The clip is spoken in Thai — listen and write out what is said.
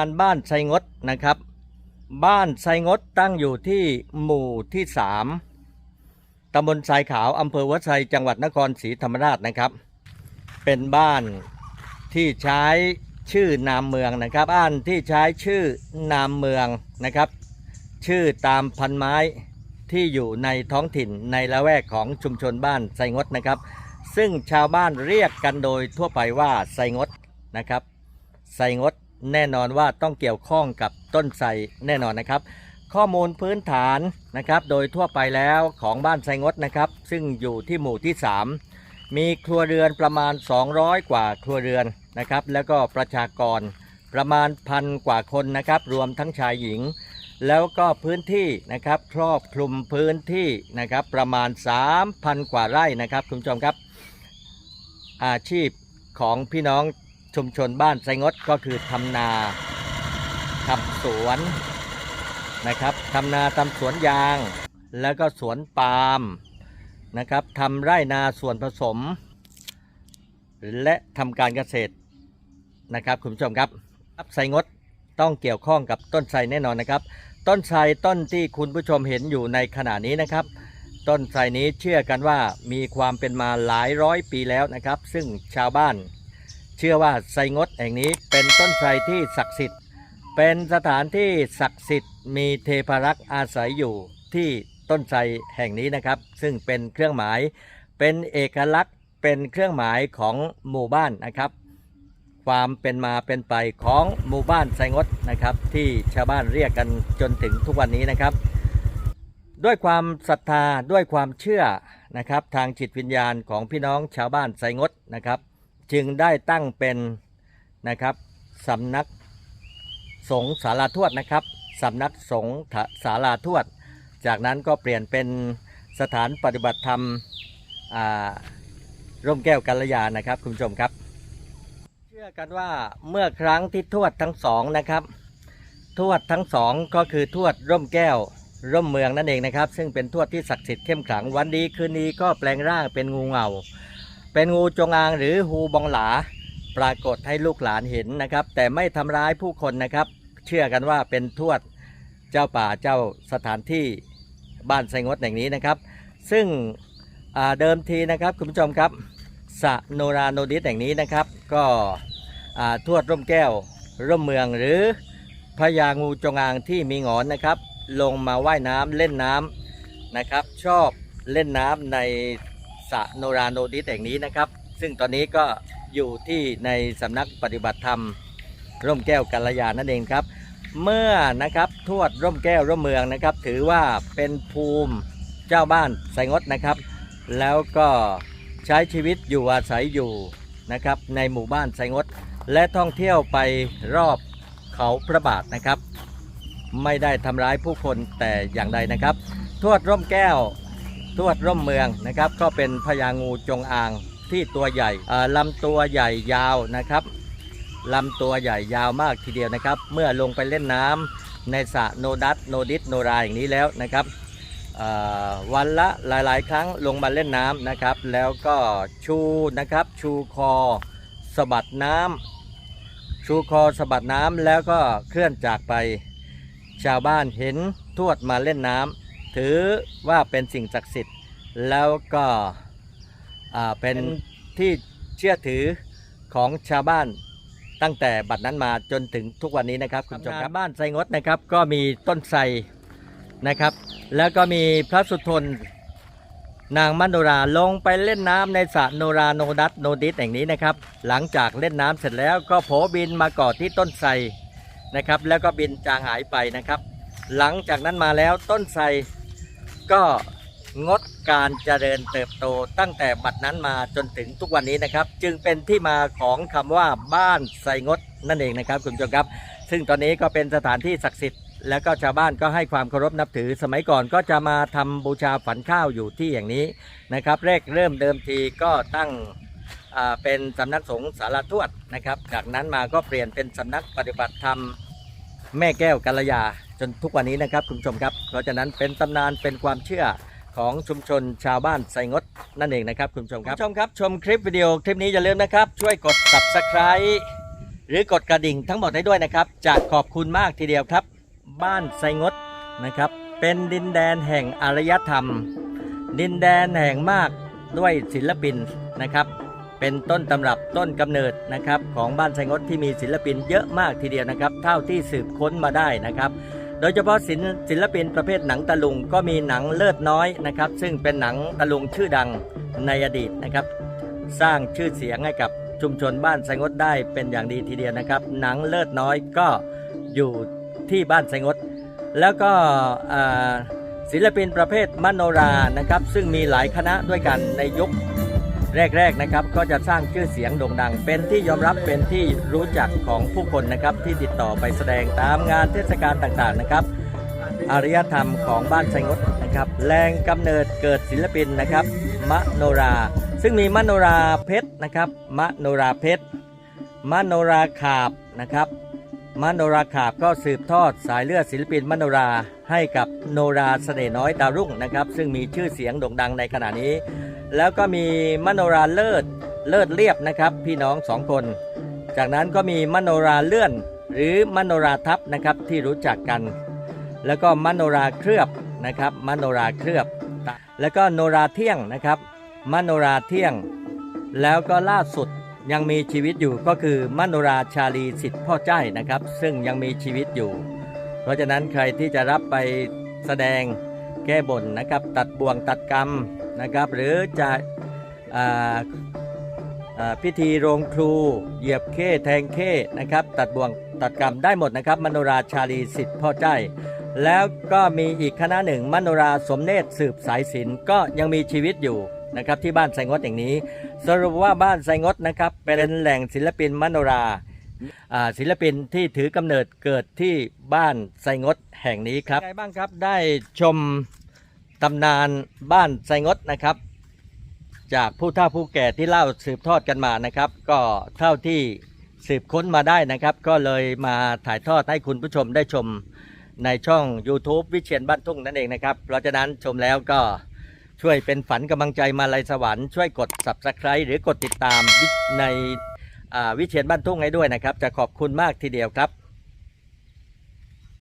านบ้านไซงดนะครับ บ้านไซงดตั้งอยู่ที่หมู่ที่สามตำบลทรายขาวอำเภอวัดไซจังหวัดนครศรีธรรมราชนะครับ เป็นบ้านที่ใช้ชื่อนามเมืองนะครับบ้านที่ใช้ชื่อนามเมืองนะครับ ชื่อตามพันไม้ที่อยู่ในท้องถิ่นในละแวกของชุมชนบ้านไซงดนะครับ ซึ่งชาวบ้านเรียกกันโดยทั่วไปว่าไซงดนะครับไซงด แน่นอนว่าต้องเกี่ยวข้องกับต้นไทรแน่นอนนะครับ ข้อมูลพื้นฐานนะครับโดยทั่วไปแล้วของบ้านไซงดนะครับ ซึ่งอยู่ที่หมู่ที่ 3 มีครัวเรือนประมาณ 200 กว่าครัวเรือนนะครับแล้วก็ประชากรประมาณพันกว่าคนนะครับรวมทั้งชายหญิง แล้วก็พื้นที่นะครับครอบคลุมพื้นที่นะครับประมาณ 3,000 กว่าไร่นะครับคุณผู้ชมครับ อาชีพของพี่น้อง ชุมชนบ้านไซงดก็คือทำนาทำสวนนะครับทำนาทำสวนยาง แล้วก็สวนปาล์มนะครับทำไร่นาส่วนผสม และทำการเกษตรนะครับคุณผู้ชมครับไซงดต้องเกี่ยวข้องกับต้นไทรแน่นอนนะครับ ต้นไทรต้นที่คุณผู้ชมเห็นอยู่ในขณะนี้นะครับ ต้นไทรนี้เชื่อกันว่ามีความเป็นมาหลายร้อยปีแล้วนะครับ ซึ่งชาวบ้าน เชื่อว่าไซงดแห่งนี้เป็นต้นไทรที่ศักดิ์สิทธิ์ เป็นสถานที่ศักดิ์สิทธิ์มีเทพารักษ์อาศัยอยู่ที่ต้นไทรแห่งนี้นะครับ ซึ่งเป็นเครื่องหมายเป็นเอกลักษณ์เป็นเครื่องหมายของหมู่บ้านนะครับ ความเป็นมาเป็นไปของหมู่บ้านไซงดนะครับ ที่ชาวบ้านเรียกกันจนถึงทุกวันนี้นะครับ ด้วยความศรัทธาด้วยความเชื่อนะครับ ทางจิตวิญญาณของพี่น้องชาวบ้านไซงดนะครับ จึงได้ตั้งเป็นนะครับสำนักสงฆ์สาราทวดนะครับสำนักสงฆ์สาราทวด จากนั้นก็เปลี่ยนเป็นสถานปฏิบัติธรรมร่มแก้วกัลยานะครับคุณผู้ชมครับ เชื่อกันว่าเมื่อครั้งที่ทวดทั้งสองนะครับทวดทั้งสองก็คือทวดร่มแก้วร่มเมืองนั่นเองนะครับ ซึ่งเป็นทวดที่ศักดิ์สิทธิ์เข้มขลังวันดีคืนนี้ก็แปลงร่างเป็นงูเห่า เป็นงูจงอางหรือฮูบองหลา ปรากฏให้ลูกหลานเห็นนะครับ แต่ไม่ทำร้ายผู้คนนะครับ เชื่อกันว่าเป็นทวดเจ้าป่าเจ้าสถานที่บ้านไซงดแห่งนี้นะครับ ซึ่งเดิมทีนะครับคุณผู้ชมครับสะโนราโนดิสแห่งนี้นะครับ ก็ทวดร่มแก้วร่มเมืองหรือพญางูจงอางที่มีหงอนนะครับ ลงมาว่ายน้ำเล่นน้ำนะครับ ชอบเล่นน้ำใน สะโนราโนดิสแห่งนี้นะครับ ซึ่งตอนนี้ก็อยู่ที่ในสำนักปฏิบัติธรรม ร่มแก้วกัลยานั่นเองครับ เมื่อนะครับทวดร่มแก้วร่มเมืองนะครับ ถือว่าเป็นภูมิเจ้าบ้านไสงดนะครับ แล้วก็ใช้ชีวิตอยู่อาศัยอยู่นะครับในหมู่บ้านไสงดและท่องเที่ยวไปรอบเขาพระบาทนะครับ ไม่ได้ทำร้ายผู้คนแต่อย่างใดนะครับ ทวดร่มแก้ว ทวดร่มเมืองนะครับ ก็เป็นพญางูจงอางที่ตัวใหญ่ลำตัวใหญ่ยาวนะครับลำตัวใหญ่ยาวมากทีเดียวนะครับ เมื่อลงไปเล่นน้ำในสระโนดัตโนดิสโนราอย่างนี้แล้วนะครับวันละหลาย ๆ ครั้งลงมาเล่นน้ำนะครับ แล้วก็ชูนะครับชูคอสะบัดน้ำชูคอสะบัดน้ำแล้วก็เคลื่อนจากไป ชาวบ้านเห็นทวดมาเล่นน้ำ ถือว่าเป็นสิ่งศักดิ์สิทธิ์ แล้วก็อ่าเป็นที่เชื่อถือของชาวบ้านตั้งแต่บัดนั้นมาจนถึงทุกวันนี้นะครับคุณผู้ชมครับบ้านไซงดนะครับ ก็มีต้นไทรนะครับ แล้วก็มีพระสุทนนางมโนราลงไปเล่นน้ำในสระโนราโนดัตโนดิสแห่งนี้นะครับ หลังจากเล่นน้ำเสร็จแล้วก็โผบินมาเกาะที่ต้นไทรนะครับ แล้วก็บินจางหายไปนะครับ หลังจากนั้นมาแล้วต้นไทร ก็งดการเจริญเติบโตตั้งแต่บัดนั้นมาจนถึงทุกวันนี้นะครับ จึงเป็นที่มาของคำว่าบ้านไทรงดนั่นเองนะครับคุณผู้ชมครับ ซึ่งตอนนี้ก็เป็นสถานที่ศักดิ์สิทธิ์ แล้วก็ชาวบ้านก็ให้ความเคารพนับถือ สมัยก่อนก็จะมาทำบูชาฝันข้าวอยู่ที่อย่างนี้นะครับแรกเริ่มเดิมทีก็ตั้งเป็นสำนักสงฆ์สารทวดนะครับ จากนั้นมาก็เปลี่ยนเป็นสำนักปฏิบัติธรรมแม่แก้วกัลยา จนทุกวันนี้นะครับคุณผู้ชมครับ เพราะฉะนั้นเป็นตำนานเป็นความเชื่อของชุมชนชาวบ้านไซงดนั่นเองนะครับคุณผู้ชมครับคุณผู้ชมครับ ชมคลิปวิดีโอคลิปนี้อย่าลืมนะครับ ช่วยกด subscribe หรือกดกระดิ่งทั้งหมดให้ด้วยนะครับ จะขอบคุณมากทีเดียวครับ บ้านไซงดนะครับ เป็นดินแดนแห่งอารยธรรม ดินแดนแห่งมากด้วยศิลปินนะครับ เป็นต้นตำรับต้นกำเนิดนะครับ ของบ้านไซงดที่มีศิลปินเยอะมากทีเดียวนะครับ เท่าที่สืบค้นมาได้นะครับ โดยเฉพาะศิลศิลปินประเภทหนังตะลุงก็มีหนังเลิศน้อยนะครับ ซึ่งเป็นหนังตะลุงชื่อดังในอดีตนะครับ สร้างชื่อเสียงให้กับชุมชนบ้านไซงดได้เป็นอย่างดีทีเดียวนะครับ หนังเลิศน้อยก็อยู่ที่บ้านไซงด แล้วก็ศิลปินประเภทมโนรานะครับ ซึ่งมีหลายคณะด้วยกันในยุค แรกๆนะครับก็จะสร้างชื่อเสียงโด่งดัง เป็นที่ยอมรับเป็นที่รู้จักของผู้คนนะครับที่ติดต่อไปแสดงตามงานเทศกาลต่างๆนะครับอารยธรรมของบ้านไซงดนะครับแหล่งกำเนิดเกิดศิลปินนะครับมโนรา ซึ่งมีมโนราเพชรนะครับมโนราเพชรมโนราขาบนะครับ มโนราขาบก็สืบทอดสายเลือดศิลปินมโนราให้กับโนราเสน่ห์น้อยดาวรุ่งนะครับ ซึ่งมีชื่อเสียงโด่งดังในขณะนี้ แล้วก็มีมโนราเลิศเลิศเรียบนะครับ พี่น้องสองคน จากนั้นก็มีมโนราเลื่อน หรือมโนราทับนะครับที่รู้จักกัน แล้วก็มโนราเคลือบนะครับมโนราเคลือบ แล้วก็โนราเที่ยงนะครับมโนราเที่ยง แล้วก็ล่าสุด ยังมีชีวิตอยู่ก็คือมโนราชาลีสิทธิ์พ่อใจนะครับ ซึ่งยังมีชีวิตอยู่ เพราะฉะนั้นใครที่จะรับไปแสดงแก้บนนะครับ ตัดบ่วงตัดกรรมนะครับ หรือจะออพิธีโรงครู เหยียบเข้แทงเข้นะครับ ตัดบ่วงตัดกรรมได้หมดนะครับ มโนราชาลีสิทธิ์พ่อใจแล้วก็มีอีกคณะหนึ่งมโนราสมเนตรสืบสายศิลป์ก็ยังมีชีวิตอยู่ นะครับที่บ้านไซงดอย่างนี้ สรุปว่าบ้านไซงดนะครับเป็นแหล่งศิลปินมโนราศิลปินที่ถือกำเนิดเกิดที่บ้านไซงดแห่งนี้ครับไงบ้างครับได้ชมตำนานบ้านไซงดนะครับ จากผู้เฒ่าผู้แก่ที่เล่าสืบทอดกันมานะครับ ก็เท่าที่สืบค้นมาได้นะครับ ก็เลยมาถ่ายทอดให้คุณผู้ชมได้ชมในช่อง YouTube วิเชียนบ้านทุ่งนั่นเองนะครับ เพราะฉะนั้นชมแล้วก็ ช่วยเป็นฝันกำลังใจมาลายสวรรค์ช่วยกด Subscribe หรือกดติดตามในวิเชียนบ้านทุ่งให้ด้วยนะครับ จะขอบคุณมากทีเดียวครับ